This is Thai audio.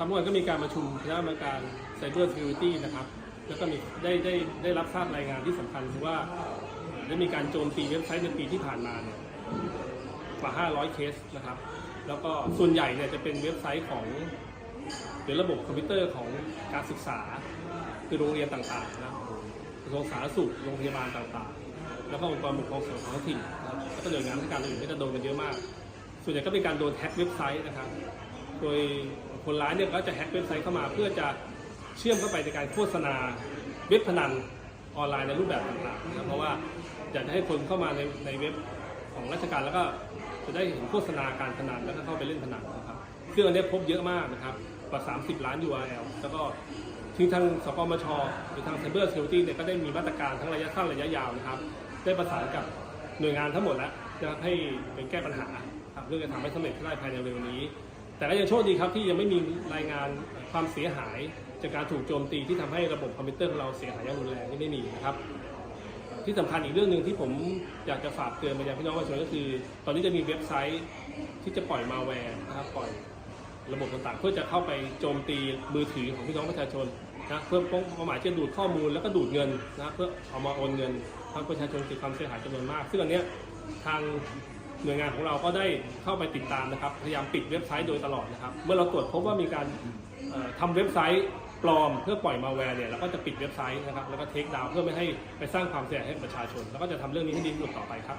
ครับเมื่อวานก็มีการประชุมคณะกรรมการ Cyber Security นะครับ แล้วก็มีได้ได้ได้รับทราบรายงานที่สำคัญคือว่าได้มีการโจมตีเว็บไซต์ในปีที่ผ่านมาเนี่ยกว่า 500 เคสนะครับ แล้วก็ส่วนใหญ่เนี่ยจะเป็นเว็บไซต์ของหรือระบบคอมพิวเตอร์ของการศึกษา คือโรงเรียนต่างๆนะครับกระทรวงสาธารณสุขโรงพยาบาลต่างๆ แล้วก็องค์กรปกครองส่วนท้องถิ่นครับแล้วก็หน่วยงานราชการอื่นก็จะโดนกันเยอะมาก ส่วนใหญ่ก็เป็นการโดนแฮ็กเว็บไซต์นะครับ โดยคนร้ายเนี่ยก็จะแฮ็กเว็บไซต์เข้ามา เพื่อจะเชื่อมเข้าไปในการโฆษณาเว็บพนันออนไลน์ในรูปแบบต่างๆนะครับเพราะว่าอยากจะให้คนเข้ามาในในเว็บของราชการแล้วก็จะได้เห็นโฆษณาการพนันแล้วก็เข้าไปเล่นพนันนะครับซึ่งอันนี้พบเยอะมากนะครับกว่า 30 ล้าน URL แล้วก็ถึงทางสกมชหรือทาง Cyber Security เนี่ยก็ได้มีมาตรการทั้งระยะสั้นระยะยาวนะครับ ได้ประสานกับหน่วยงานทั้งหมดแล้วนะครับให้เป็นแก้ปัญหาครับเพื่องจะทำให้สำเร็จได้ภายในเร็วนี้ แต่ก็ยังโชคดีครับที่ยังไม่มีรายงานความเสียหายจากการถูกโจมตีที่ทำให้ระบบคอมพิวเตอร์ของเราเสียหายอย่างรุนแรงนี่ไม่มีนะครับ ที่สำคัญอีกเรื่องหนึ่งที่ผมอยากจะฝากเตือนไปยังพี่น้องประชาชนก็คือ ตอนนี้จะมีเว็บไซต์ที่จะปล่อยมาแวร์นะครับปล่อยระบบต่างๆ เพื่อจะเข้าไปโจมตีมือถือของพี่น้องประชาชนนะเพื่อเป้าหมายจะดูดข้อมูลแล้วก็ดูดเงินนะเพื่อเอามาโอนเงินทางประชาชนเกิดความเสียหายจำนวนมาก ซึ่งอันเนี้ยทาง หน่วยงานของเราก็ได้เข้าไปติดตามนะครับ พยายามปิดเว็บไซต์โดยตลอดนะครับ เมื่อเราตรวจพบว่ามีการเอ่อทำเว็บไซต์ปลอมเพื่อปล่อยมาแวร์เนี่ยเราก็จะปิดเว็บไซต์นะครับแล้วก็เทคดาวเพื่อไม่ให้ไปสร้างความเสียหายให้ประชาชน แล้วก็จะทำเรื่องนี้ให้ดีที่สุดต่อไปครับ